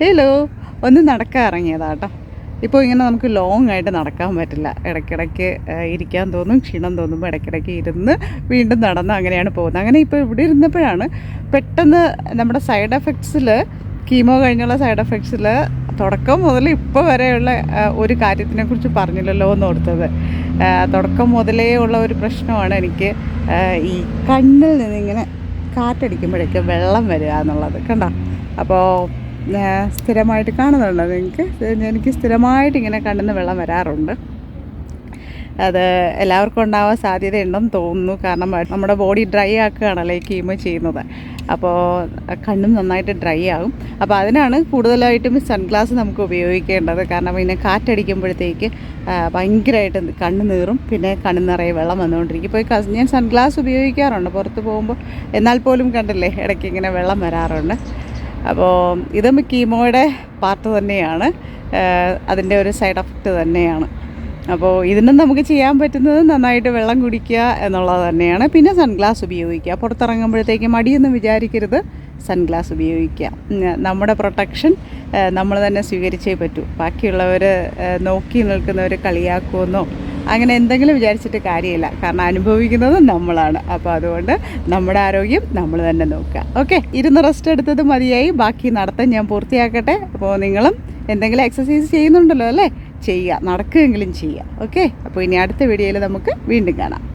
Hello ഒന്ന് നടക്കാൻ ഇറങ്ങിയതാട്ടോ ഇപ്പോൾ ഇങ്ങനെ നമുക്ക് ലോങ് ആയിട്ട് നടക്കാൻ പറ്റില്ല. ഇടയ്ക്കിടയ്ക്ക് ഇരിക്കാൻ തോന്നും ക്ഷീണം തോന്നുമ്പോൾ ഇടയ്ക്കിടയ്ക്ക് ഇരുന്ന് വീണ്ടും നടന്ന് അങ്ങനെയാണ് പോകുന്നത്. അങ്ങനെ ഇപ്പോൾ ഇവിടെ ഇരുന്നപ്പോഴാണ് പെട്ടെന്ന് നമ്മുടെ സൈഡ് എഫക്ട്സിൽ കീമോ കഴിഞ്ഞുള്ള സൈഡ് എഫക്ട്സിൽ തുടക്കം മുതൽ ഇപ്പോൾ വരെയുള്ള ഒരു കാര്യത്തിനെക്കുറിച്ച് പറഞ്ഞില്ലല്ലോ എന്ന് ഓർത്തത്. തുടക്കം മുതലേ ഉള്ള ഒരു പ്രശ്നമാണ് എനിക്ക് ഈ കണ്ണിൽ നിന്നിങ്ങനെ കാറ്റടിക്കുമ്പോഴേക്ക് വെള്ളം വരിക എന്നുള്ളത്. കണ്ടോ? അപ്പോൾ സ്ഥിരമായിട്ട് കാണുന്നുണ്ട് നിങ്ങൾക്ക് എനിക്ക് സ്ഥിരമായിട്ട് ഇങ്ങനെ കണ്ടുന്ന വെള്ളം വരാറുണ്ട്. അത് എല്ലാവർക്കും ഉണ്ടാവാൻ സാധ്യതയുണ്ടെന്ന് തോന്നുന്നു. കാരണം നമ്മുടെ ബോഡി ഡ്രൈ ആക്കുകയാണല്ലോ ഈ കീമോ ചെയ്യുന്നത്. അപ്പോൾ കണ്ണും നന്നായിട്ട് ഡ്രൈ ആകും. അപ്പോൾ അതിനാണ് കൂടുതലായിട്ടും സൺഗ്ലാസ് നമുക്ക് ഉപയോഗിക്കേണ്ടത്. കാരണം പിന്നെ കാറ്റടിക്കുമ്പോഴത്തേക്ക് ഭയങ്കരമായിട്ട് കണ്ണ് നീറും പിന്നെ കണ്ണ് നിറയെ വെള്ളം വന്നുകൊണ്ടിരിക്കും. ഇപ്പോൾ ഞാൻ സൺഗ്ലാസ് ഉപയോഗിക്കാറുണ്ട്. പുറത്ത് പോകുമ്പോൾ എന്നാൽ പോലും കണ്ടില്ലേ ഇടയ്ക്ക് ഇങ്ങനെ വെള്ളം വരാറുണ്ട്. അപ്പോൾ ഇതും കീമോയുടെ പാർട്ട് തന്നെയാണ്. അതിന്റെ ഒരു സൈഡ് എഫക്റ്റ് തന്നെയാണ്. അപ്പോൾ ഇതിനും നമുക്ക് ചെയ്യാൻ പറ്റുന്നത് നന്നായിട്ട് വെള്ളം കുടിക്കുക എന്നുള്ളത് തന്നെയാണ്. പിന്നെ സൺഗ്ലാസ് ഉപയോഗിക്കുക. പുറത്തിറങ്ങുമ്പോഴത്തേക്ക് മടിയൊന്നും വിചാരിക്കരുത്. സൺഗ്ലാസ് ഉപയോഗിക്കുക. നമ്മുടെ പ്രൊട്ടക്ഷൻ നമ്മൾ തന്നെ സ്വീകരിച്ചേ പറ്റൂ. ബാക്കിയുള്ളവർ നോക്കി നിൽക്കുന്നവർ കളിയാക്കുമെന്നോ അങ്ങനെ എന്തെങ്കിലും വിചാരിച്ചിട്ട് കാര്യമില്ല. കാരണം അനുഭവിക്കുന്നത് നമ്മളാണ്. അപ്പോൾ അതുകൊണ്ട് നമ്മുടെ ആരോഗ്യം നമ്മൾ തന്നെ നോക്കുക. ഓക്കെ ഇരുന്ന് റെസ്റ്റ് എടുത്തത് മതിയായി. ബാക്കി നടത്താൻ ഞാൻ പൂർത്തിയാക്കട്ടെ. അപ്പോൾ നിങ്ങളും എന്തെങ്കിലും എക്സസൈസ് ചെയ്യുന്നുണ്ടല്ലോ അല്ലേ? ചെയ്യുക. നടക്കുകയെങ്കിലും ചെയ്യുക. ഓക്കെ അപ്പോൾ ഇനി അടുത്ത വീഡിയോയിൽ നമുക്ക് വീണ്ടും കാണാം.